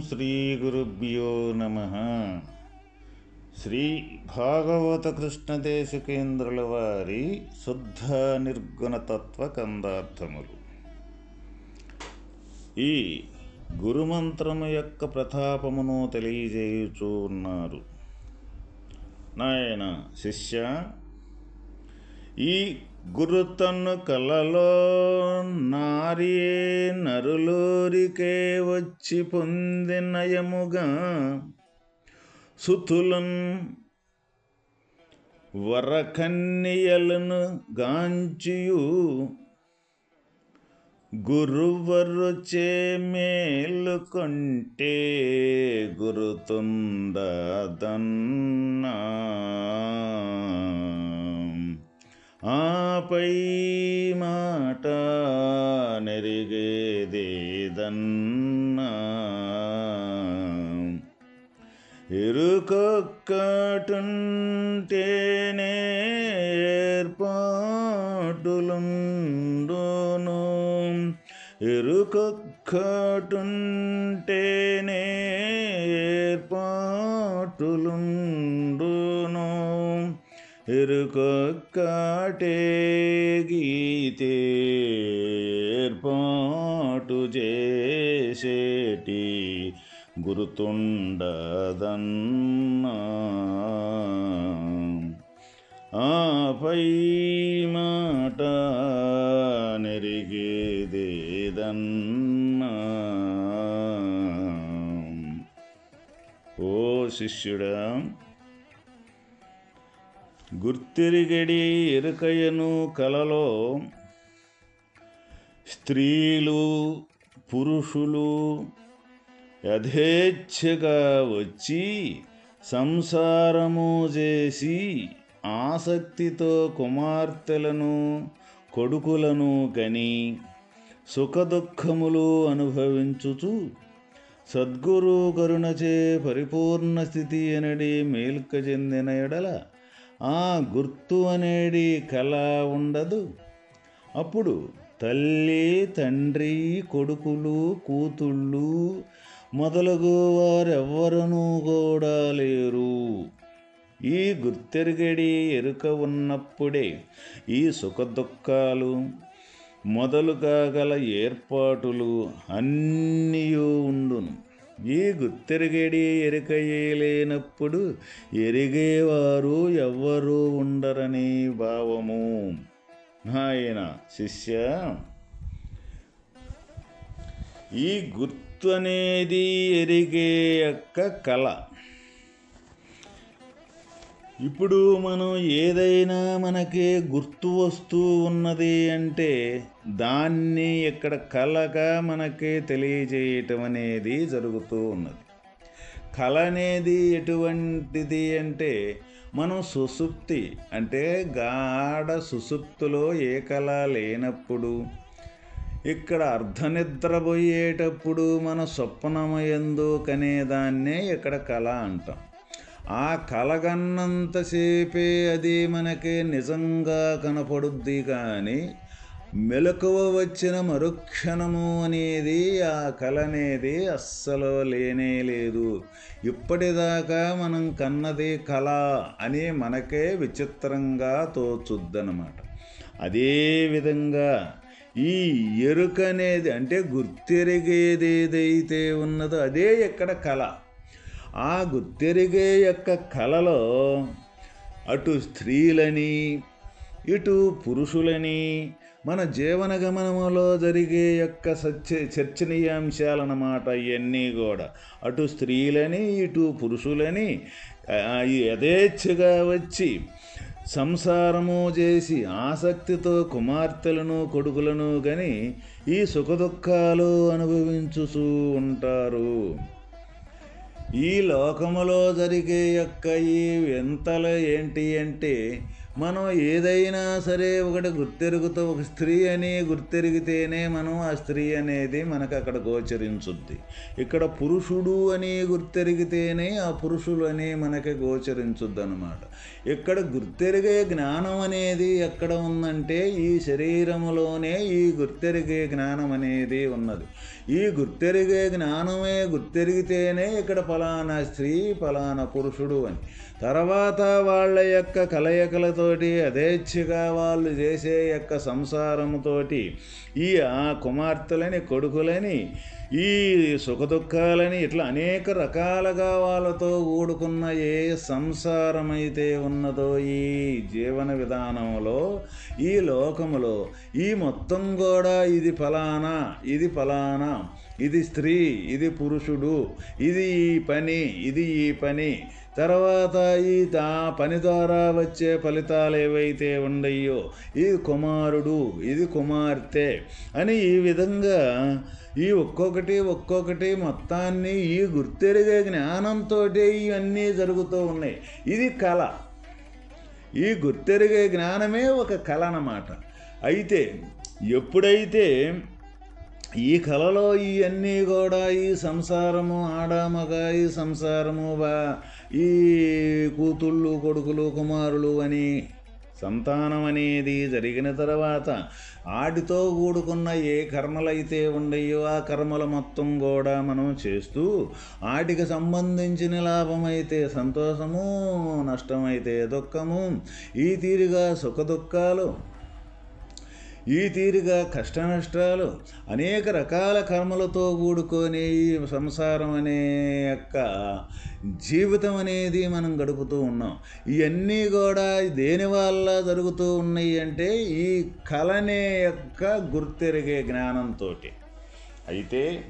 శ్రీ గురుభ్యో నమ. శ్రీ భాగవత కృష్ణదేశకేంద్రుల వారి శుద్ధ నిర్గుణతత్వ కందార్థములు. ఈ గురుమంత్రము యొక్క ప్రతాపమును తెలియజేయుచూ ఉన్నారు. నాయన శిష్య ఈ గురుతను కలలో నారీ నరులోరికే వచ్చి పొందినయముగా సుతులన్ వరకన్యలను గాంచియు గురువరుచే మేలుకొంటే గురుతుండదన్నా ఆపై మాట నెరిగేదేదన్నా? ఇరుకొక్కటుంటేనే ఏర్పాటులుండును. ఇరుకొక్కటుంటేనే ఏర్పాటులుండు ఇరుకొక్కటే గీతే చేసేటి గుర్తుండదన్నా. ఆపై మాట నెరిగేదేదన్నా. ఓ శిష్యుడా గుర్తిరిగడి ఎరుకయను కలలో స్త్రీలు పురుషులు యథేచ్ఛగా వచ్చి సంసారము చేసి ఆసక్తితో కుమార్తెలను కొడుకులను కని సుఖదుఖములు అనుభవించుచు సద్గురు కరుణచే పరిపూర్ణ స్థితి అనడి మేల్క చెందిన ఎడల ఆ గుర్తు అనేది కళ ఉండదు. అప్పుడు తల్లి తండ్రి కొడుకులు కూతుళ్ళు మొదలగు వారెవ్వరనూ కూడా లేరు. ఈ గుర్తెరుగడి ఎరుక ఉన్నప్పుడే ఈ సుఖదుఖాలు మొదలుగా గల ఏర్పాటులు అన్నీ ఉండును. ఈ గుర్తెరిగేడి ఎరుక ఎరిగేవారు ఎవ్వరూ ఉండరని భావము. నాయన శిష్య ఈ గుర్తు అనేది ఎరిగే యొక్క కళ. ఇప్పుడు మనం ఏదైనా మనకి గుర్తు వస్తూ ఉన్నది అంటే దాన్ని ఇక్కడ కళగా మనకి తెలియజేయటం అనేది జరుగుతూ ఉన్నది. కళ అనేది ఎటువంటిది అంటే మనం సుసుప్తి అంటే గాఢ సుసుప్తిలో ఏ కళ లేనప్పుడు ఇక్కడ అర్ధనిద్రపోయేటప్పుడు మన స్వప్నమయందు కనేదాన్నే ఇక్కడ కళ అంటాం. ఆ కలగన్నంతసేపే అది మనకి నిజంగా కనపడుద్ది కానీ మెలకువ వచ్చిన మరుక్షణము అనేది ఆ కళ అనేది అస్సలు లేనే లేదు. ఇప్పటిదాకా మనం కన్నది కళ అని మనకే విచిత్రంగా తోచుద్దనమాట అదేవిధంగా ఈ ఎరుక అనేది అంటే గుర్తెరిగేది ఏదైతే ఉన్నదో అదే ఇక్కడ కళ. ఆ గుర్తెరిగే యొక్క కళలో అటు స్త్రీలని ఇటు పురుషులని మన జీవన గమనములో జరిగే యొక్క సత్య చర్చనీయాంశాలన్నమాట ఇవన్నీ కూడా. అటు స్త్రీలని ఇటు పురుషులని యథేచ్ఛగా వచ్చి సంసారము చేసి ఆసక్తితో కుమార్తెలను కొడుకులను గని ఈ సుఖదుఖాలు అనుభవించుతూ ఉంటారు. ఈ లోకములో జరిగే యొక్క ఈ వింతలు ఏంటి అంటే మనం ఏదైనా సరే ఒకటి గుర్తెరుగుతో ఒక స్త్రీ అని గుర్తెరిగితేనే మనం ఆ స్త్రీ అనేది మనకు అక్కడ గోచరించుద్ది. ఇక్కడ పురుషుడు అని గుర్తెరిగితేనే ఆ పురుషులు అని మనకి గోచరించుద్ది అనమాట ఇక్కడ గుర్తెరిగే జ్ఞానం అనేది ఎక్కడ ఉందంటే ఈ శరీరములోనే ఈ గుర్తెరిగే జ్ఞానం అనేది ఉన్నది. ఈ గుర్తెరిగే జ్ఞానమే గుర్తెరిగితేనే ఇక్కడ ఫలానా స్త్రీ ఫలానా పురుషుడు అని. తర్వాత వాళ్ళ యొక్క కలయికలతో కలయికలతోటి అదేచ్ఛగా వాళ్ళు చేసే యొక్క సంసారంతోటి ఈ ఆ కుమార్తెలని కొడుకులని ఈ సుఖదుఖాలని ఇట్లా అనేక రకాలుగా వాళ్ళతో ఊడుకున్న ఏ సంసారమైతే ఉన్నదో ఈ జీవన విధానంలో ఈ లోకములో ఈ మొత్తం కూడా ఇది ఫలానా ఇది ఫలానా ఇది స్త్రీ ఇది పురుషుడు ఇది ఈ పని ఇది ఈ పని తర్వాత ఈ తా పని ద్వారా వచ్చే ఫలితాలు ఏవైతే ఉండయో ఇది కుమారుడు ఇది కుమార్తె అని ఈ విధంగా ఈ ఒక్కొక్కటి ఒక్కొక్కటి మొత్తాన్ని ఈ గుర్తెరిగే జ్ఞానంతో ఇవన్నీ జరుగుతూ ఉన్నాయి. ఇది కళ. ఈ గుర్తెరిగే జ్ఞానమే ఒక కళ అన్నమాట. అయితే ఎప్పుడైతే ఈ కళలో ఇవన్నీ కూడా ఈ సంసారము ఆడామగ ఈ సంసారము బా ఈ కూతుళ్ళు కొడుకులు కుమారులు అని సంతానం అనేది జరిగిన తర్వాత ఆటితో కూడుకున్న ఏ కర్మలైతే ఉండయో ఆ కర్మల మొత్తం కూడా మనం చేస్తూ ఆటికి సంబంధించిన లాభమైతే సంతోషము నష్టమైతే దుఃఖము ఈ తీరుగా సుఖ దుఃఖాలు ఈ తీరుగా కష్టనష్టాలు అనేక రకాల కర్మలతో కూడుకొని ఈ సంసారం అనే యొక్క జీవితం అనేది మనం గడుపుతూ ఉన్నాం. ఇవన్నీ కూడా దేని వల్ల జరుగుతూ ఉన్నాయి అంటే ఈ కళనే యొక్క గుర్తెరిగే జ్ఞానంతో అయితే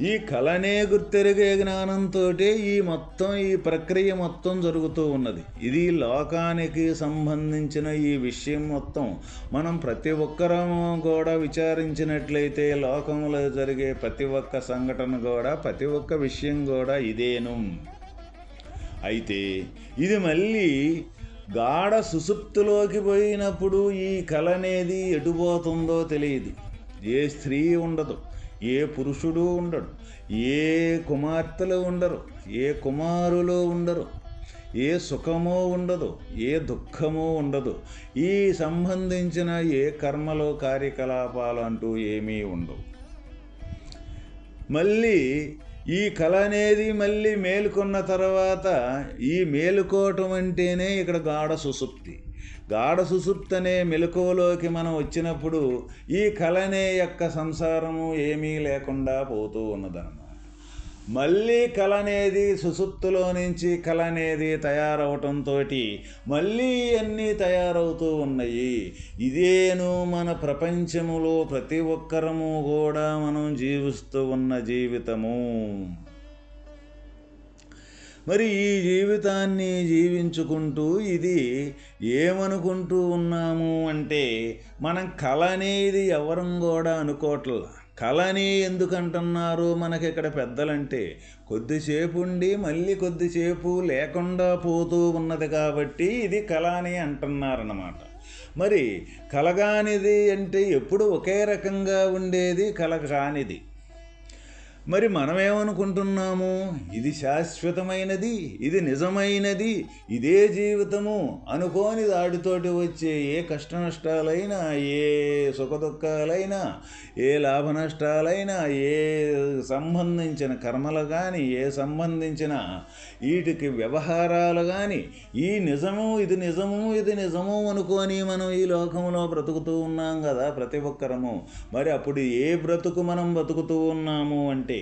ఈ కళనే గుర్తెరిగే జ్ఞానంతో ఈ మొత్తం ఈ ప్రక్రియ మొత్తం జరుగుతూ ఉన్నది. ఇది లోకానికి సంబంధించిన ఈ విషయం మొత్తం. మనం ప్రతి ఒక్కరము కూడా విచారించినట్లయితే లోకంలో జరిగే ప్రతి ఒక్క సంఘటన కూడా ప్రతి ఒక్క విషయం కూడా ఇదేను. అయితే ఇది మళ్ళీ గాఢ సుసుప్తిలోకి పోయినప్పుడు ఈ కళ అనేది ఎటుపోతుందో తెలియదు. ఏ స్త్రీ ఉండదు. ఏ పురుషుడు ఉండడు ఏ కుమార్తెలు ఉండరు ఏ కుమారులు ఉండరు ఏ సుఖమో ఉండదు ఏ దుఃఖమో ఉండదు. ఈ సంబంధించిన ఏ కర్మలో కార్యకలాపాలు అంటూ ఏమీ ఉండవు. మళ్ళీ ఈ కళ అనేది మళ్ళీ మేలుకున్న తర్వాత ఈ మేలుకోవటం అంటేనే ఇక్కడ గాఢ సుసుప్తి. గాఢ సుసుప్తనే మెలకువలోకి మనం వచ్చినప్పుడు ఈ కళనే యొక్క సంసారము ఏమీ లేకుండా పోతూ ఉన్నదన్నమాట. మళ్ళీ కళ అనేది సుసుప్తులో నుంచి కళ అనేది తయారవటంతో మళ్ళీ అన్నీ తయారవుతూ ఉన్నాయి? ఇదేను మన ప్రపంచములో ప్రతి ఒక్కరము కూడా మనం జీవిస్తూ ఉన్న జీవితము. మరి ఈ జీవితాన్ని జీవించుకుంటూ ఇది ఏమనుకుంటూ ఉన్నాము అంటే మనం కళ అనేది ఎవరం కూడా అనుకోవట్ల. కళని ఎందుకంటున్నారు మనకి ఇక్కడ పెద్దలంటే కొద్దిసేపు ఉండి మళ్ళీ కొద్దిసేపు లేకుండా పోతూ ఉన్నది కాబట్టి ఇది కళ అని అంటున్నారన్నమాట. మరి కలగానిది అంటే ఎప్పుడు ఒకే రకంగా ఉండేది కల కానిది మరి మనమేమనుకుంటున్నాము? ఇది శాశ్వతమైనది ఇది నిజమైనది ఇదే జీవితము అనుకోని దాడితోటి వచ్చే ఏ కష్ట నష్టాలైనా ఏ సుఖదుఖాలైనా ఏ లాభ నష్టాలైనా ఏ సంబంధించిన కర్మలు కానీ ఏ సంబంధించిన వీటికి వ్యవహారాలు కానీ ఈ నిజము ఇది నిజము ఇది నిజము అనుకొని మనం ఈ లోకంలో బ్రతుకుతూ ఉన్నాం కదా ప్రతి ఒక్కరము. మరి అప్పుడు ఏ బ్రతుకు మనం బ్రతుకుతూ ఉన్నాము అంటే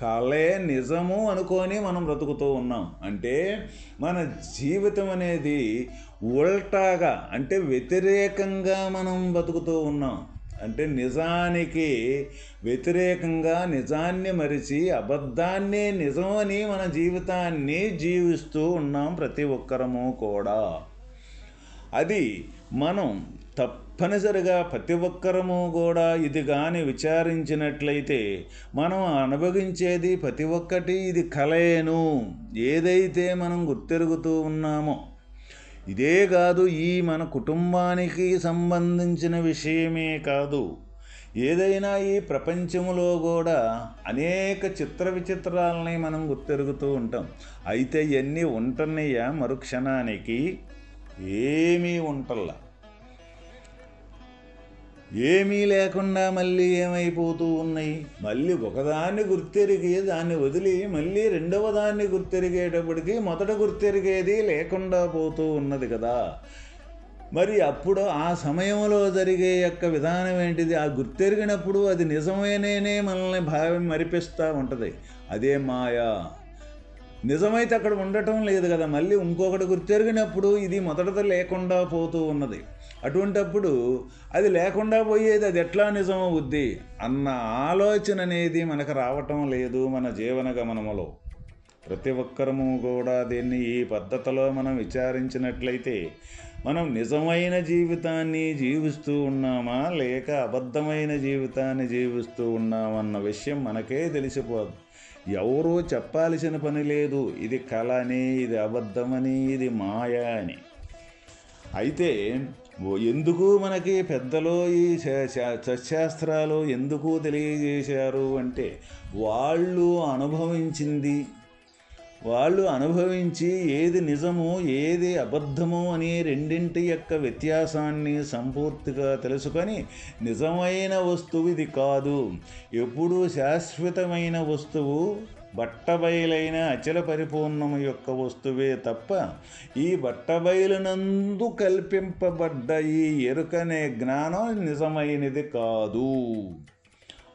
కళే నిజము అనుకొని మనం బ్రతుకుతూ ఉన్నాం. అంటే మన జీవితం అనేది ఉల్టాగా అంటే వ్యతిరేకంగా మనం బతుకుతూ ఉన్నాం. అంటే నిజానికి వ్యతిరేకంగా నిజాన్ని మరిచి అబద్ధాన్ని నిజమని మన జీవితాన్ని జీవిస్తూ ఉన్నాం ప్రతి ఒక్కరము కూడా. అది మనం తప్పు తప్పనిసరిగా ప్రతి ఒక్కరము కూడా ఇది కానీ విచారించినట్లయితే మనం అనుభవించేది ప్రతి ఒక్కటి ఇది కలయను. ఏదైతే మనం గుర్తెరుగుతూ ఉన్నామో ఇదే కాదు ఈ మన కుటుంబానికి సంబంధించిన విషయమే కాదు. ఏదైనా ఈ ప్రపంచంలో కూడా అనేక చిత్ర విచిత్రాలని మనం గుర్తెరుగుతూ ఉంటాం. అయితే ఇవన్నీ ఉంటున్నాయా మరుక్షణానికి? ఏమీ ఉంటల్లా. ఏమీ లేకుండా మళ్ళీ ఏమైపోతూ ఉన్నాయి? మళ్ళీ ఒకదాన్ని గుర్తెరిగి దాన్ని వదిలి మళ్ళీ రెండవ దాన్ని గుర్తెరిగేటప్పటికి మొదట గుర్తెరిగేది లేకుండా పోతూ ఉన్నది కదా. మరి అప్పుడు ఆ సమయంలో జరిగే యొక్క విధానం ఏంటిది? ఆ గుర్తెరిగినప్పుడు అది నిజమైననే మనల్ని భావం మరిపిస్తూ ఉంటుంది. అదే మాయా. నిజమైతే అక్కడ ఉండటం లేదు కదా. మళ్ళీ ఇంకొకటి గుర్తెరిగినప్పుడు ఇది మొదటది లేకుండా పోతూ ఉన్నది. అటువంటప్పుడు అది లేకుండా పోయేది అది ఎట్లా నిజం అవుద్ది అన్న ఆలోచన అనేది మనకు రావటం లేదు మన జీవన గమనములో. ప్రతి ఒక్కరము కూడా దీన్ని ఈ పద్ధతిలో మనం విచారించినట్లయితే మనం నిజమైన జీవితాన్ని జీవిస్తూ ఉన్నామా? లేక అబద్ధమైన జీవితాన్ని జీవిస్తూ ఉన్నామన్న విషయం మనకే తెలిసిపోదు. ఎవరూ చెప్పాల్సిన పని లేదు. ఇది కళ అని ఇది అబద్ధమని ఇది మాయ అని. అయితే ఎందుకు మనకి పెద్దలు ఈ సత్శాస్త్రాలు ఎందుకు తెలియజేశారు అంటే వాళ్ళు అనుభవించింది వాళ్ళు అనుభవించి ఏది నిజము ఏది అబద్ధము అనే రెండింటి యొక్క వ్యత్యాసాన్ని సంపూర్తిగా తెలుసుకొని నిజమైన వస్తువు ఇది కాదు. ఎప్పుడూ శాశ్వతమైన వస్తువు బట్టబయలైన అచల పరిపూర్ణము యొక్క వస్తువే తప్ప ఈ బట్టబయలునందు కల్పింపబడ్డ ఈ ఎరుకనే జ్ఞానం నిజమైనది కాదు.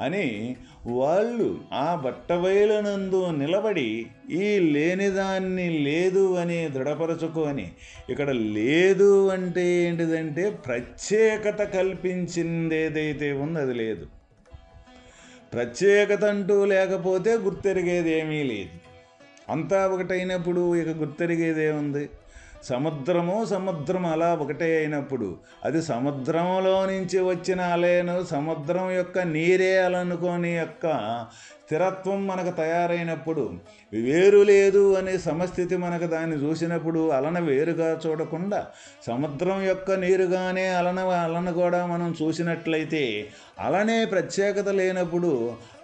అని వాళ్ళు ఆ బట్టబయలునందు నిలబడి ఈ లేనిదాన్ని లేదు అని దృఢపరచుకొని ఇక్కడ లేదు అంటే ఏంటిదంటే ప్రత్యేకత కల్పించింది ఏదైతే ఉందో అది లేదు. ప్రత్యేకత అంటూ లేకపోతే గుర్తెరిగేది ఏమీ లేదు. అంతా ఒకటైనప్పుడు ఇక గుర్తెరిగేదే ఉంది. సముద్రము సముద్రం అలా ఒకటే అయినప్పుడు అది సముద్రంలో నుంచి వచ్చిన అలేను సముద్రం యొక్క నీరే అలనుకోని యొక్క స్థిరత్వం మనకు తయారైనప్పుడు వేరు లేదు అనే సమస్థితి మనకు దాన్ని చూసినప్పుడు అలన వేరుగా చూడకుండా సముద్రం యొక్క నీరుగానే అలన అలన కూడా మనం చూసినట్లయితే అలనే ప్రత్యేకత లేనప్పుడు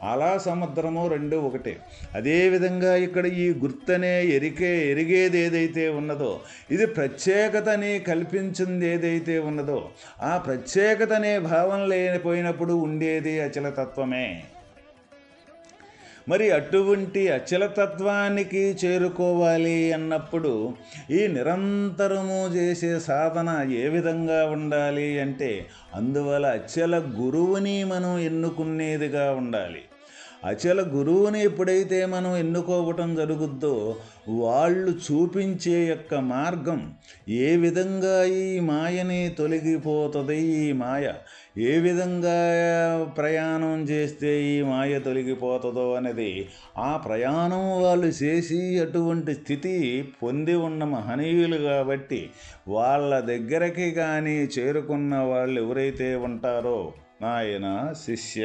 అలా సముద్రము రెండు ఒకటే. అదేవిధంగా ఇక్కడ ఈ గుర్తనే ఎరికే ఎరిగేది ఏదైతే ఉన్నదో ఇది ప్రత్యేకతని కల్పించింది ఏదైతే ఉన్నదో ఆ ప్రత్యేకతనే భావం లేనిపోయినప్పుడు ఉండేది అచలతత్వమే. మరి అటువంటి అచలతత్వానికి చేరుకోవాలి అన్నప్పుడు ఈ నిరంతరము చేసే సాధన ఏ విధంగా ఉండాలి అంటే అందువల్ల అచల గురువుని మనం ఎన్నుకునేదిగా ఉండాలి. అచల గురువుని ఎప్పుడైతే మనం ఎన్నుకోవటం జరుగుద్దో వాళ్ళు చూపించే యొక్క మార్గం ఏ విధంగా ఈ మాయని తొలగిపోతుంది ఈ మాయ ఏ విధంగా ప్రయాణం చేస్తే ఈ మాయ తొలగిపోతుందో అనేది ఆ ప్రయాణం వాళ్ళు చేసి అటువంటి స్థితి పొంది ఉన్న మహనీయులు కాబట్టి వాళ్ళ దగ్గరకి కానీ చేరుకున్న వాళ్ళు ఎవరైతే ఉంటారో నాయన శిష్య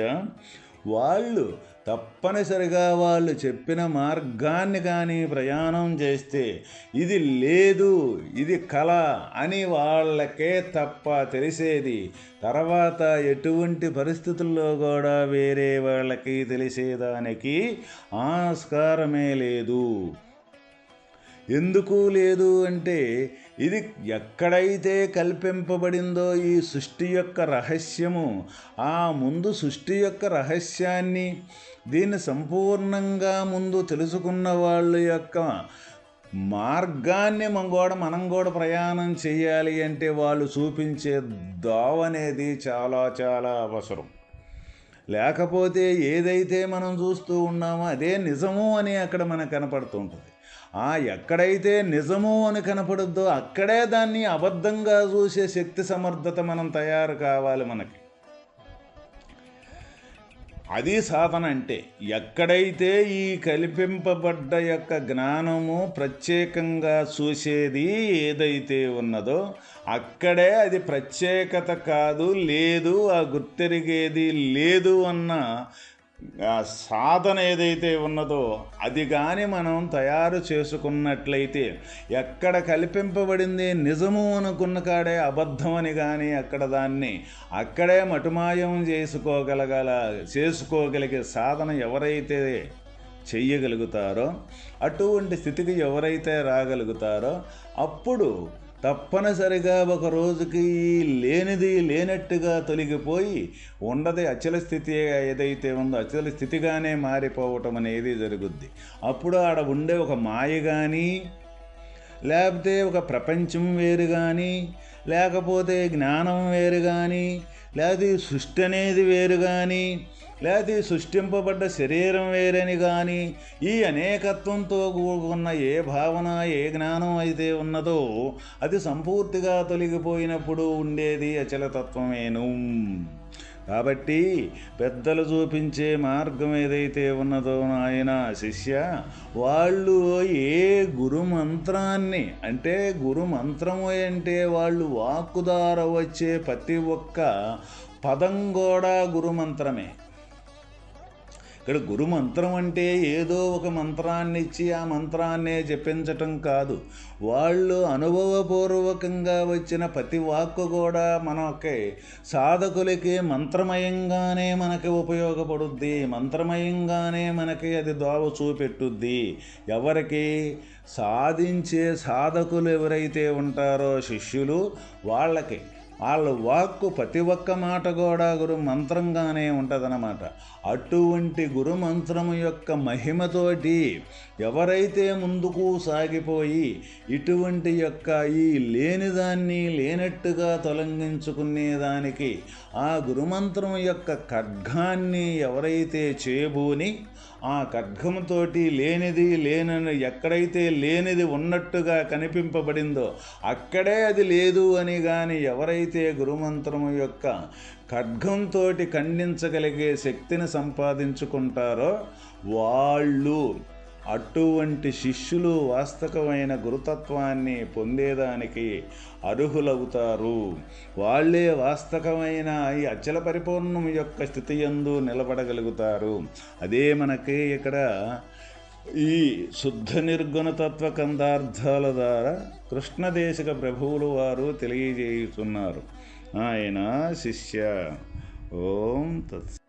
వాళ్ళు తప్పనిసరిగా వాళ్ళు చెప్పిన మార్గాన్ని కానీ ప్రయాణం చేస్తే ఇది లేదు ఇది కళ అని వాళ్ళకే తప్ప తెలిసేది. తర్వాత ఎటువంటి పరిస్థితుల్లో కూడా వేరే వాళ్ళకి తెలిసేదానికి ఆస్కారమే లేదు. ఎందుకు లేదు అంటే ఇది ఎక్కడైతే కల్పింపబడిందో ఈ సృష్టి యొక్క రహస్యము ఆ ముందు సృష్టి యొక్క రహస్యాన్ని దీన్ని సంపూర్ణంగా ముందు తెలుసుకున్న వాళ్ళ యొక్క మార్గాన్ని మనం కూడా మనం కూడా ప్రయాణం చేయాలి అంటే వాళ్ళు చూపించే దావ అనేది చాలా చాలా అవసరం. లేకపోతే ఏదైతే మనం చూస్తూ ఉన్నామో అదే నిజము అని అక్కడ మనకు కనపడుతుంటుంది. ఆ ఎక్కడైతే నిజము అని కనపడుద్దో అక్కడే దాన్ని అబద్ధంగా చూసే శక్తి సమర్థత మనం తయారు కావాలి మనకి. అది సాధన అంటే ఎక్కడైతే ఈ కల్పింపబడ్డ యొక్క జ్ఞానము ప్రత్యేకంగా చూసేది ఏదైతే ఉన్నదో అక్కడే అది ప్రత్యేకత కాదు లేదు ఆ గుర్తెరిగేది లేదు అన్న సాధన ఏదైతే ఉన్నదో అది కానీ మనం తయారు చేసుకున్నట్లయితే ఎక్కడ కల్పింపబడింది నిజము అనుకున్న కాడే అబద్ధం అని కానీ అక్కడ దాన్ని అక్కడే మటుమాయం చేసుకోగలగల చేసుకోగలిగే సాధన ఎవరైతే చెయ్యగలుగుతారో అటువంటి స్థితికి ఎవరైతే రాగలుగుతారో అప్పుడు తప్పనిసరిగా ఒక రోజుకి లేనిది లేనట్టుగా తొలగిపోయి ఉండది అచల స్థితి ఏదైతే ఉందో అచల స్థితిగానే మారిపోవటం అనేది జరుగుద్ది. అప్పుడు ఆడ ఉండే ఒక మాయ కానీ లేకపోతే ఒక ప్రపంచం వేరు కానీ లేకపోతే జ్ఞానం వేరు కానీ లేకపోతే సృష్టి అనేది వేరు కానీ లేకపోతే సృష్టింపబడ్డ శరీరం వేరని కానీ ఈ అనేకత్వంతో కూడుకున్న ఏ భావన ఏ జ్ఞానం అయితే ఉన్నదో అది సంపూర్తిగా తొలగిపోయినప్పుడు ఉండేది అచలతత్వమేను. కాబట్టి పెద్దలు చూపించే మార్గం ఏదైతే ఉన్నదో నాయన శిష్య వాళ్ళు ఏ గురు మంత్రాన్ని అంటే గురు మంత్రము అంటే వాళ్ళు వాక్కుదార వచ్చే ప్రతి ఒక్క పదం కూడా గురు మంత్రమే ఇక్కడ గురు మంత్రం అంటే ఏదో ఒక మంత్రాన్ని ఇచ్చి ఆ మంత్రాన్నే చెప్పించటం కాదు. వాళ్ళు అనుభవపూర్వకంగా వచ్చిన ప్రతి వాక్కు కూడా మనకి. సాధకులకి మంత్రమయంగానే మనకి ఉపయోగపడుద్ది. మంత్రమయంగానే మనకి అది దోవ చూపెట్టుద్ది. ఎవరికి? సాధించే సాధకులు ఎవరైతే ఉంటారో శిష్యులు వాళ్ళకి. వాళ్ళ వాక్కు ప్రతి ఒక్క మాట కూడా గురు మంత్రంగానే ఉంటుందన్నమాట. అటువంటి గురు మంత్రము యొక్క మహిమతోటి ఎవరైతే ముందుకు సాగిపోయి ఇటువంటి యొక్క ఈ లేనిదాన్ని లేనట్టుగా తొలగించుకునేదానికి ఆ గురుమంత్రం యొక్క ఖడ్గాన్ని ఎవరైతే చేబూని ఆ ఖడ్గముతోటి లేనిది లేనని ఎక్కడైతే లేనిది ఉన్నట్టుగా కనిపింపబడిందో అక్కడే అది లేదు అని కానీ ఎవరైతే గురుమంత్రము యొక్క ఖడ్గంతో ఖండించగలిగే శక్తిని సంపాదించుకుంటారో వాళ్ళు అటువంటి శిష్యులు వాస్తవమైన గురుతత్వాన్ని పొందేదానికి అర్హులవుతారు. వాళ్ళే వాస్తవమైన ఈ అచల పరిపూర్ణం యొక్క స్థితి ఎందు నిలబడగలుగుతారు. అదే మనకి ఇక్కడ ఈ శుద్ధ నిర్గుణతత్వ కందార్థాల ద్వారా కృష్ణదేశిక ప్రభువులు వారు తెలియజేయుతున్నారు. ఆయన శిష్య. ఓం తత్స